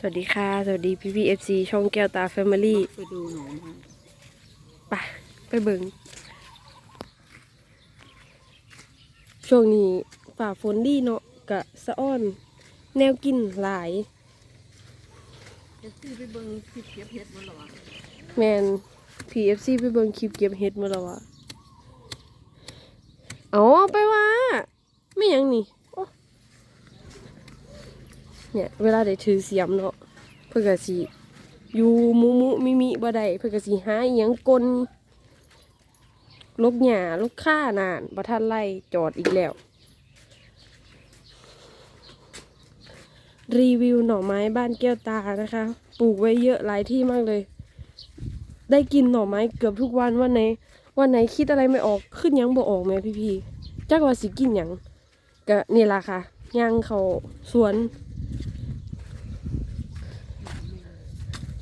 สวัสดีค่ะ สวัสดีพี่พีเอฟซีช่องแก้วตาแฟมิลี่ไปดูหนูมาไปไปเบิงช่วงนี้ฝ่าฝนดีเนาะกะสะอ้อน แนวกินหลายเดี๋ยวซี่ไปเบิ่งคลิปเก็บเห็ดมันหรอวะแมนพีเอฟซีไปเบิงคลิปเก็บเห็ดมาแล้ววะเอาไปว่าไม่หยังนี่โอ๊ะ เนี่ยเวลาได้ถือเสียมเนาะเพื่อกสิอยู่มุมุมิมิบ่ได้เพื่อกสิหาอหยังกลลกหญ้าลกข้านานบ่ทันไล่จอดอีกแล้ว รีวิวหน่อไม้บ้านแก้วตานะคะ ปลูกไว้เยอะหลายที่มากเลย ได้กินหน่อไม้เกือบทุกวันวันไหนวันไหนคิดอะไรไม่ออกขึ้นยังบ่ออกแม่พี่พี่ๆจักว่าสิกินยังก็นี่ล่ะค่ะย่างเขาสวน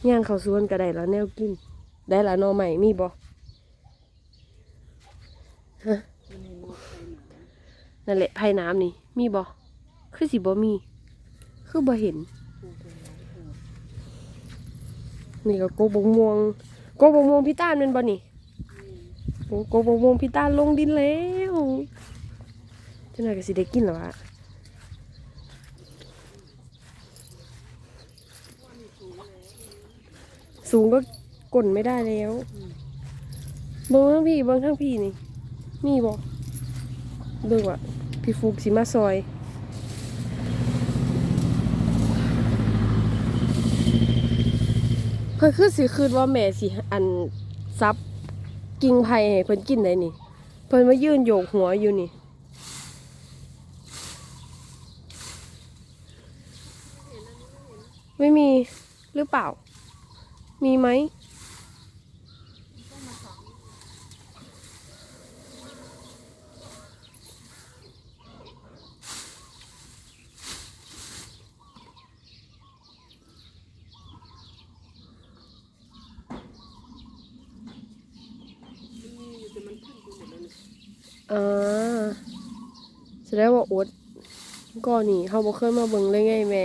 ย่างเขาสวนก็ได้แล้วแนวกิน ได้ละหน่อใหม่มีบ่ฮะนั่นแหละไผ่น้ำนี่ มีบ่คือสิบ่มี คือบ่เห็น นี่ก็โกบงม่วง โกบงม่วงพี่ต้านเป็นบ่นี่โกบงม่วงพี่ต้านลงดินแล้วจ้าหน่อยก็สิได้กินแล้วอะ สูงก็กลนไม่ได้แล้วเบิ้งทั้งพี่เบิ้งทั้งพี่นี่ มีบ่เบิ้งว่ะพี่ฟุกสิมาซอย เพิ่นคือสิคืดว่าแม่สิอันซับกิ่งไผ่ให้เพิ่นกินได้นี่ เพิ่นมายืนโยกหัวอยู่นี่ไม่มีหรือเปล่า มีไหมอ่าแสดงว่าอดก็นี่เขาบ่เคยมาเบิ่งเลยไงแม่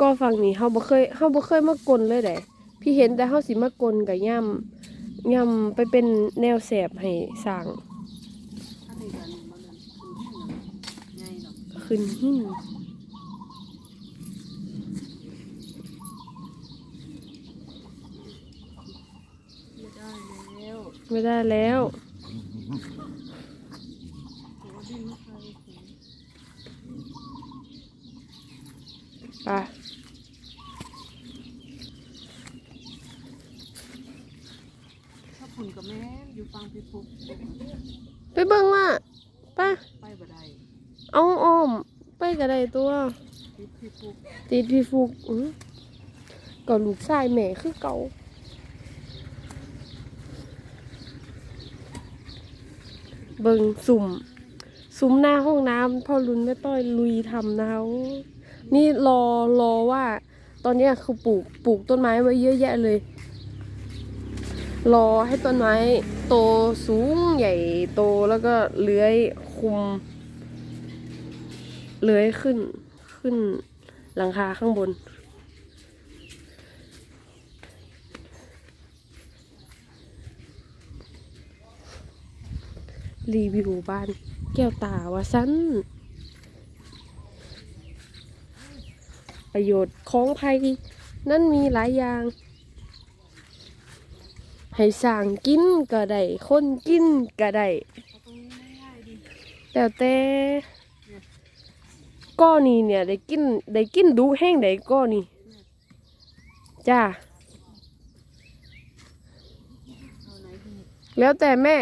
ก็ฝั่งนี้เขาบ่เคยเขาบ่เคยมากลนเลยแหละพี่เห็นแต่เขาสิมากลกับย่ำย่ำไปเป็นแนวแสบให้สร้างถ้าในการมันนั่นคือที่หนึ่งไงหรอกขึ้นหิ้งไม่ได้แล้ว ไม่ได้แล้ว โอ้ดินใคร ไป ถ้าฝุ่นกับแม่อยู่ฟังพี่ฟุกไปเบิ่งว่าไปไปบ่ได้เอาอ้อม ไปก็ได้ตัวพี่พี่ฟุกติดพี่ฟุกอื้อก็ลูกชายแม่คือเก่าเบิงสุ่ม ซุ้มหน้าห้องน้ำพ่อรุนแม่ต้อยลุยทำนะคะโอ้นี่รอรอว่า ตอนเนี้ยคือปลูกปลูกต้นไม้ไว้เยอะแยะเลย รอให้ต้นไม้โตสูงใหญ่โตแล้วก็เลื้อยคุม เลื้อยขึ้นขึ้นหลังคาข้างบน รีวิวบ้านแก้วตาวาสั้นประโยชน์ของภัยนั่นมีหลายอย่าง ให้สั่งกินก็ได้คนกินก็ได้แต่แต่ก้อนี่เนี่ยได้กินได้กินดูแห้งได้ก้อนี่จ้าแล้วแต่แม่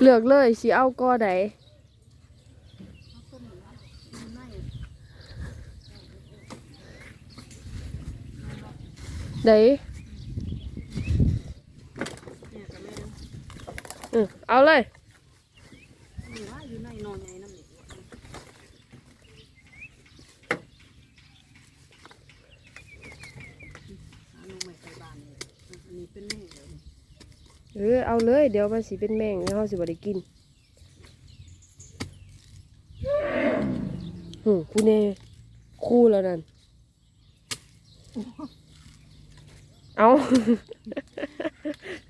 เลือกเลยสิเอาก้อใด เอาต้นไหนวะมันไม่ ใดเนี่ยกับแม่เออเอาเลยเหล็กหาหนูใหม่ไปบ้านเลยอันนี้เป็นแม่เดี๋ยวนี้เอเอาเลย เดี๋ยวมันสิเป็นแมงแล้วเขาสิบ่ได้กินหูกูเน่คู่แล้วนั่น เอา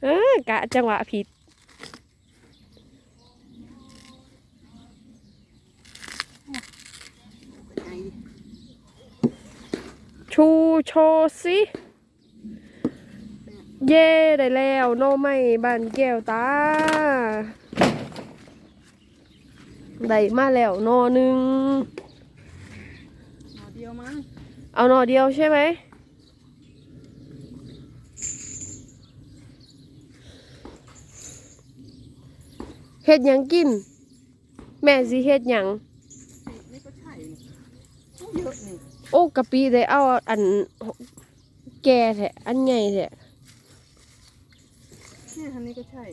เออกะจังหวะผิดไงชูโชว์สิเย่ได้แล้วโนอไม่บ้านแก้วตา ได้มาแล้วโนอหนึ่งหน่อเดียวมั้งเอาหนอเดียวใช่ไหม ฮ็ดหยังกิน แม่สิเฮ็ดหยังนี่ก็ใช่นี่โอ้เยอะนี่โอ้กะปิได้เอาอันแก่แท้อันใหญ่แท้เนี่ยอันนี้ก็ใช่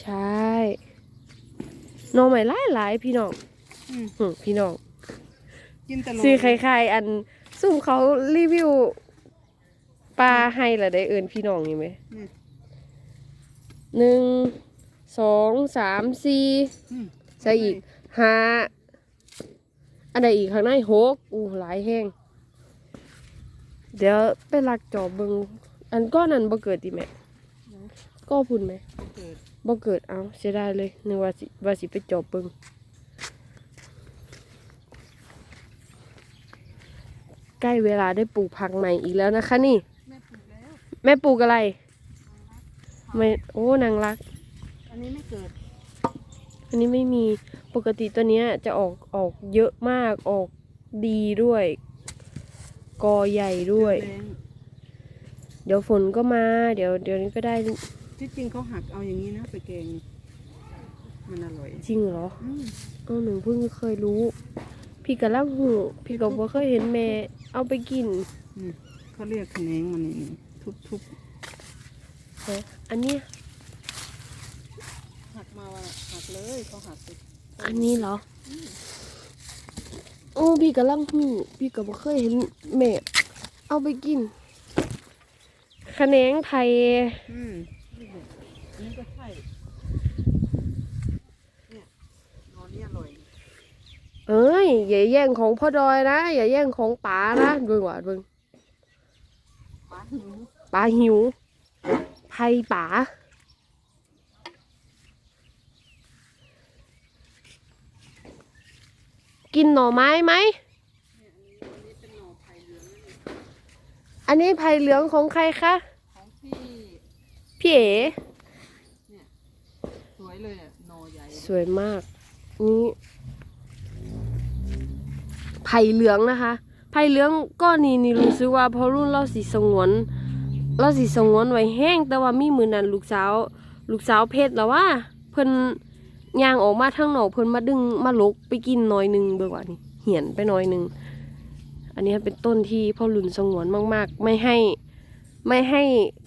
ใช่หน่อใหม่หลายหลายๆพี่น้องอืมหึพี่น้องกินแตลอดซื้อคล้ายๆอันซุ่มเขารีวิวปลาให้ละได้เอินพี่น้องนี่ไหมนี่หนึ่ง สองสามสี่อืมใส่อีกห้าอันใดอีกข้างในหกอู้หลายแห้งเดี๋ยวไปลักจอบเบิงอันก้อนนั้นบ่เกิดดิแม่ก็พุ่นไหมเกิดบ่เกิดเอาเสียดายเลยนึกว่าสิว่าสิไปจอบเบิงใกล้เวลาได้ปลูกผักใหม่อีกแล้วนะคะนี่ แม่ปลูกแล้วแม่ปลูกอะไร ไม่ โอ้นางรัก อันนี้ไม่เกิด อันนี้ไม่มีปกติตัวเนี้ยจะออกออกเยอะมากออกดีด้วย กอใหญ่ด้วยแรงเดี๋ยวฝนก็มา เดี๋ยวเดี๋ยวนี้ก็ได้ที่จริงเขาหักเอาอย่างนี้นะไปแกง มันอร่อยจริงเหรออืมเออหนูเพิ่งเคยรู้ พี่กะลังหูพี่ก็บ่เคยเห็นแม่เอาไปกินนี่เขาเรียกแขนงมันนี่นี่ทุบทุบเอ๊ะอันเนี้ยหักมาว่าหัก เลยเขาหักไปอันนี้เหรอโอ้พี่กะลังหูพี่ก็บ่เคยเห็นแม่เอาไปกินขะแขนงไทยอืมนี่แหละอันนี้ก็ใช่เนี่ยนอนนี่อร่อยเอ้ยอย่าแย่งของพ่อดอยนะ อย่าแย่งของป๋านะเบิ่งว่าเบิ่งปลาหิวป๋าหิวไผ่ป๋า กินหน่อไม้ไหม อันนี้ไผ่เหลืองของใครคะ ของพี่ พี่เอ๋สวยเลยอะหนอใหญ่ สวยมาก นี่ไผ่เหลืองนะคะไผ่เหลืองก้อนนี้นี่รู้สึกว่าพอรุ่นเราสีสงวนเราสิสงวนไว้แห้งแต่ว่ามีมือนั้นลูกสาว ลูกสาวเพชรแล้วว่าเพิ่น ย่างออกมาทางนอกเพิ่นมาดึงมาลกไปกินหน้อยหนึงเบิ่งว่านี่เหียนไปหน้อยหนึง อันนี้เป็นต้นที่พ่อหลุนสงวนมาก ๆ ไม่ให้ไม่ให้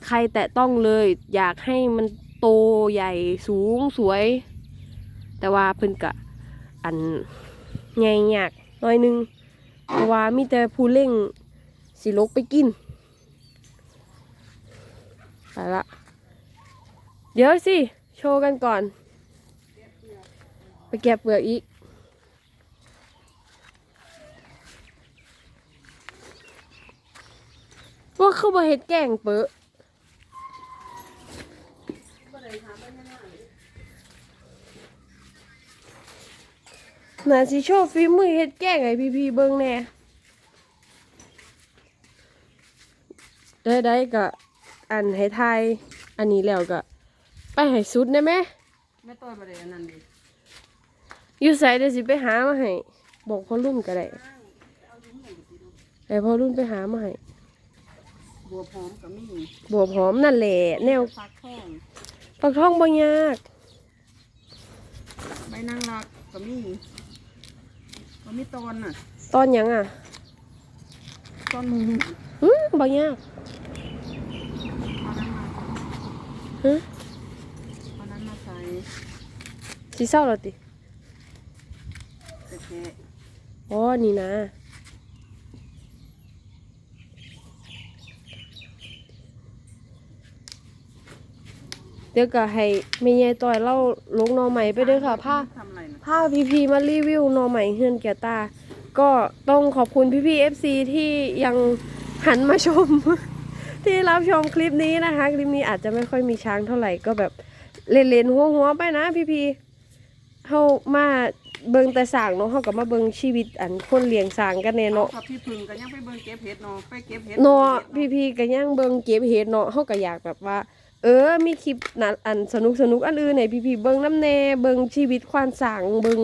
ใครแตะต้องเลย อยากให้มันโตใหญ่สูงสวย แต่ว่าเพิ่นกะอันใหญ่ยากหน้อยหนึงเพราะว่ามีแต่ผู้เล่งสิลกไปกินไปละ เดี๋ยวสิ โชว์กันก่อน แกะเปลือกอีก ว่าคือบ่เฮ็ดแกงเปอะน่าสิโชว์ฝีมือเฮ็ดแกงให้พี่ๆเบิ่งแน่ได้ได้ก็อันให้ทายอันนี้แล้วก็ ไปให้สุดได้ไหมแม่ต้อยประเดี๋ยวนั้นดิ อยู่ใส่เดี๋ยวสิไปหามาให้บอกพ่อรุ่นก็ได้ให้พ่อรุ่นไปหามาให้บัวพร้อมกับมี่บัวหอมนั่นแหละแนวฟักทองฟักทองบ่ยากใบนางรักกับมี่มันมีตอนน่ะ ตอนหยังอะ ตอนหมูหืมบ่ยากเอานั้นมาฮะเอานั้นมาใส่สิเศร้าแล้วติ แกะ อ๋อนี่นะเดี๋ยวก็ให้แม่ยายต่อยเล่าลงหนอใหม่ไปเด้อค่ะผ้าทำอะไรนะพาพีพีมารีวิวหนอใหม่เฮือนแกตา ก็ต้องขอบคุณพี่พีเอฟซีที่ยังหันมาชม ที่รับชมคลิปนี้นะคะ คลิปนี้อาจจะไม่ค่อยมีช้างเท่าไหร่ก็แบบเล่นๆหัวๆไปนะพี่พีเฮามา เบิงแต่สร้างเนาะเฮาก็มาเบิงชีวิตอันคนเลี้ยงสร้างกันแน่เนาะ กับพี่พึ่งก็ยังไปเบิ่งเก็บเห็ดเนาะไปเก็บเห็ดเนาะพี่พีก็ยังเบิงเก็บเห็ดเนาะเฮาก็อยากแบบว่า เออ มีคลิปนะอันสนุกสนุกๆอันอื่นให้พี่พีเบิงน้ำแน่เบิงชีวิตควานสร้างเบิง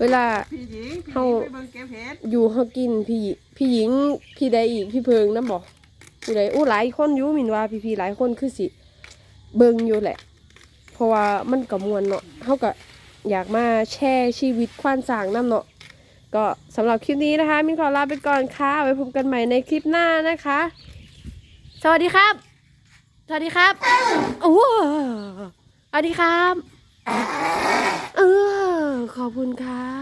เวลา พี่หญิงพี่หเฮา ญิงไปเบิ่งเก็บเห็ดอยู่เฮากินพี่ พี่หญิงพี่ใดอีกพี่เพิงนำบ่พี่ใดอู้หลายคนอยู่หมินว่าพี่พี่หลายคนคือสิ เบิ่งอยู่แหละ เพราะว่ามันก็ม่วนเนาะเฮาก็ อยากมาแชร์ชีวิตควานสางนํเนาะก็สำหรับคลิปนี้นะคะ มินขอลาไปก่อนค่ะ ไว้พบกันใหม่ในคลิปหน้านะคะ สวัสดีครับ สวัสดีครับโอ้สวัสดีครับ เออขอบคุณครับ